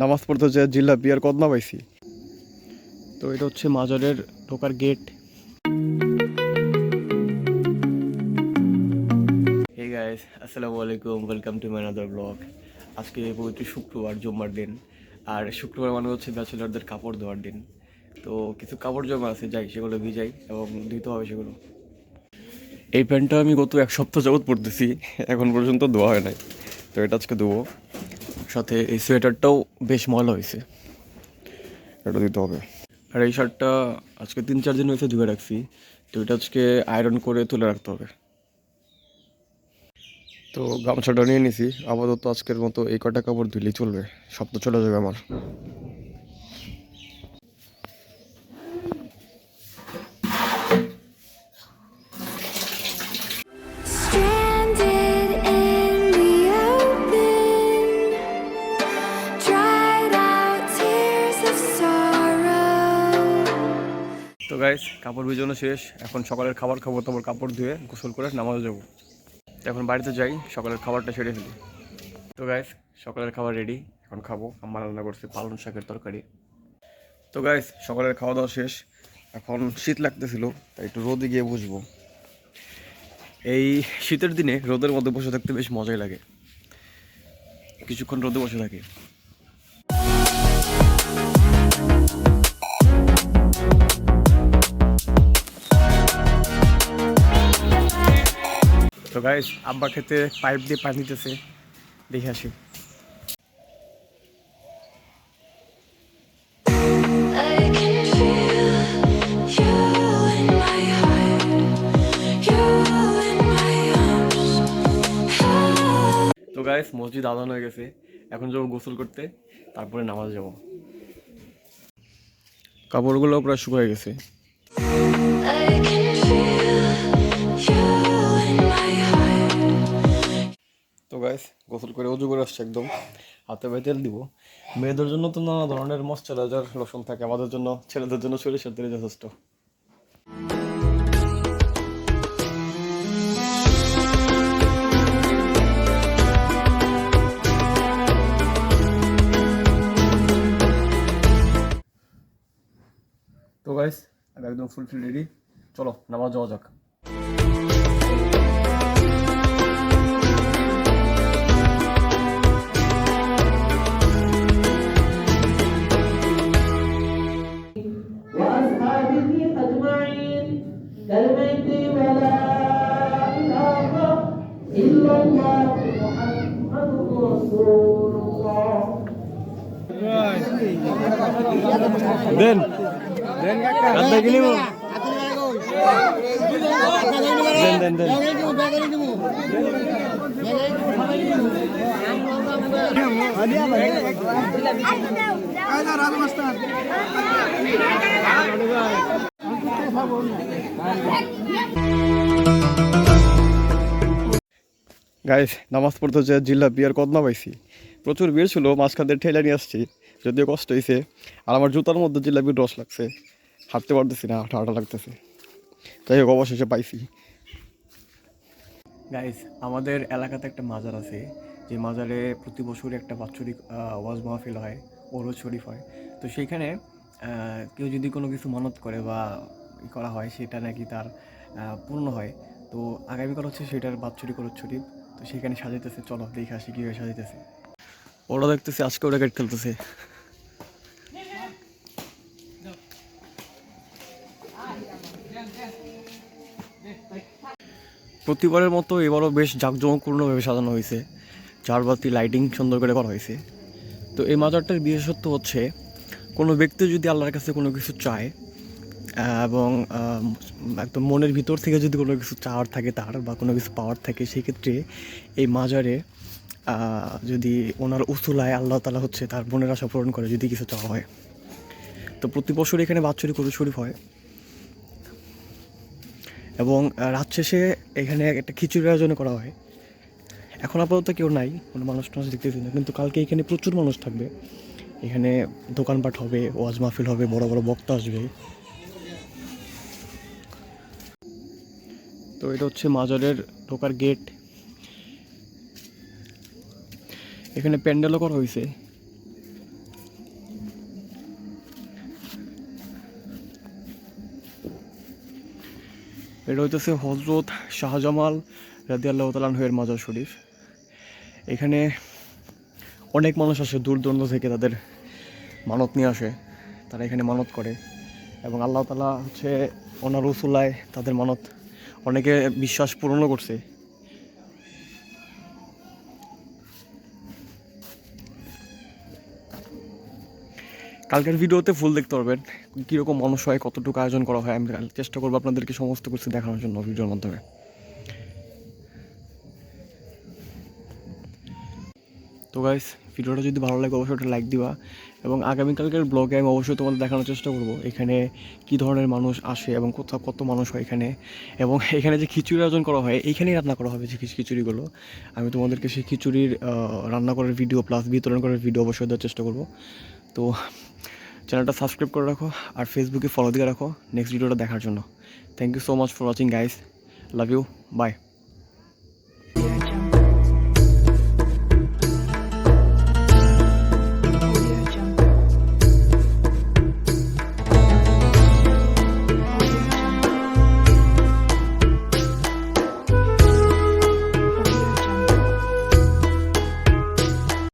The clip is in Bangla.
নামাজ পড়তে যে জিল্লাপি আর কদমা পাইছি। তো এটা হচ্ছে মাজারের ঢোকার গেট হে গাইস আসসালামু আলাইকুম welcome to my other blog আজকে পবিত্র শুক্রবার জুম্মার দিন। আর শুক্রবার মানে হচ্ছে ব্যাচেলারদের কাপড় ধোয়ার দিন। তো কিছু কাপড় জমা আছে যাই সেগুলো ভিজাই এবং ধুতে হবে সেগুলো। এই প্যান্টটা আমি গত এক সপ্তাহ যাবত পরতেছি, এখন পর্যন্ত ধোয়া হয় নাই। তো এটা আজকে দেবো সাথে এই সোয়েটারটাও বেশ ময়লা হয়েছে। এটা দিতে হবে। আর এই শার্টটা আজকে তিন, চার দিন হয়েছে ধুয়ে রাখছি। তো এটা আজকে আয়রন করে তুলে রাখতে হবে। তো গামছাটা নিয়ে নিছি। আপাতত আজকের মতো এই কটা কাপড় ধুলেই চলবে। সপ্তাহ চলে যাবে আমার। গাইস কাপড় ভিজানো শেষ। এখন সকালের খাবার খাব, তারপর কাপড় ধুয়ে গোসল করে নামাজে যাব। এখন বাড়িতে যাই, সকালের খাবারটা সেরে ফেলি। তো গাইস সকালের খাবার রেডি এখন খাব। আমার রান্না করছি পালং শাকের তরকারি। তো গাইস সকালের খাওয়া দাওয়া শেষ। এখন শীত লাগতেছিল, তাই একটু রোদে গিয়ে বসবো। এই শীতের দিনে রোদের মধ্যে বসে থাকতে বেশ মজাই লাগে। কিছুক্ষণ রোদে বসে থাকি। গাইস আব্বা খেতে পাইপ দিয়ে পানি দিতেছে। দেখে আসি. তো গাইস মসজিদ আদান হয়ে গেছে। এখন যাব গোসল করতে তারপরে নামাজ যাব। কাপড়গুলো প্রায় শুকিয়ে গেছে। গাইস গোসল করে অজু করে আসছে একদম। হাতে ভাই তেল দিব। মেয়েদের জন্য তো নানা ধরনের মশ্চারাইজার লোশন থাকে আমাদের জন্য, ছেলেদের জন্য সরিষার তেলে যথেষ্ট। তো গাইস আমি একদম ফুলফিল রেডি চলো, নামাজ যাওয়া যাক। দেন দেন দেন দেন গাইস নামাজ পড়তে যে জিল্লাপি আর কদমা পাইছি। প্রচুর ভিড় ছিল, মাঝখান দিয়ে ঠেলে নিয়ে আসছি, যদিও কষ্ট হয়েছে আর আমার জুতার মধ্যে জিল্লাপির রস লাগছে। হাঁটতে পারতেছি না, হাঁটা হাঁটা লাগতেছে। যাই হোক, অবশেষে পাইছি। গাইস আমাদের এলাকাতে একটা মাজার আছে। যে মাজারে প্রতি বছরই একটা বাৎসরিক ওয়াজ মাহফিল হয়, ওরজ শরীফ হয়। তো সেইখানে কেউ যদি কোনো কিছু মানত করে বা ই করা হয়, সেটা নাকি তার পূর্ণ হয়। তো আগামীকাল হচ্ছে সেটার বাৎসরিক ওরজ শরীফ। তো সেখানে সাজাইতেছে, চলো দেখে আসি কীভাবে সাজাইতেছে। ওরা দেখতেছে আজকেও র্যাকেট খেলতেছে। প্রতিবারের মতো এবারও বেশ জাঁকজমকপূর্ণভাবে সাজানো হয়েছে। চারবাতি লাইটিং সুন্দর করে করা হয়েছে। তো এই মাজারটার বিশেষত্ব হচ্ছে, কোনো ব্যক্তি যদি আল্লাহর কাছে কোনো কিছু চায় এবং একদম মনের ভিতর থেকে যদি কোনো কিছু চাওয়ার থাকে তার বা কোনো কিছু পাওয়ার থাকে সেক্ষেত্রে এই মাজারে যদি ওনার উসুলায় আল্লাহ তালা হচ্ছে তার মনের আশা পূরণ করে যদি কিছু চাওয়া হয়। তো প্রতি বছর এখানে বাৎসরিক উরুস শরীফ হয়। এবং রাত শেষে এখানে একটা খিচুড়ি আয়োজন করা হয়। এখন আপাতত কেউ নাই, কোনো মানুষ টানুষ দেখতেছি না, কিন্তু কালকে এখানে প্রচুর মানুষ থাকবে। এখানে দোকানপাট হবে, ওয়াজ মাহফিল হবে, বড় বড় বক্তা আসবে। তো এটা হচ্ছে মাজারের ঢোকার গেট এখানে প্যান্ডেলও করা হয়েছে এটা হইতেছে হজরত শাহজামাল রাদি আল্লাহ তালাহের মাজার শরীফ। এখানে অনেক মানুষ আসে দূর দূরান্ত থেকে তাদের মানত নিয়ে আসে। তারা এখানে মানত করে। এবং আল্লাহ তালা হচ্ছে ওনার রসুল্লায় তাদের মানত অনেকে বিশ্বাস পূরণও করছে। কালকের ভিডিওতে ফুল দেখতে পারবেন কীরকম মানুষ হয় কতটুকু আয়োজন করা হয়। আমি চেষ্টা করব আপনাদেরকে সমস্ত কিছু দেখানোর জন্য ভিডিওর মাধ্যমে। তো গাইস ভিডিওটা যদি ভালো লাগে অবশ্যই একটা লাইক দিবা এবং আগামীকালকের ব্লগে আমি অবশ্যই তোমাদের দেখানোর চেষ্টা করব এখানে কি ধরনের মানুষ আসে এবং কোথাও কত মানুষ হয় এখানে এবং এখানে যে খিচুড়ি আয়োজন করা হয়, এইখানেই রান্না করা হবে যে খিচ- খিচুড়িগুলো। আমি তোমাদেরকে সেই খিচুড়ির রান্না করার ভিডিও প্লাস বিতরণ করার ভিডিও অবশ্যই দেওয়ার চেষ্টা করব। তো চ্যানেলটা সাবস্ক্রাইব করে রাখো আর ফেসবুকে ফলো দিয়ে রাখো। নেক্সট ভিডিওটা দেখার জন্য। Thank you so much for watching guys love you bye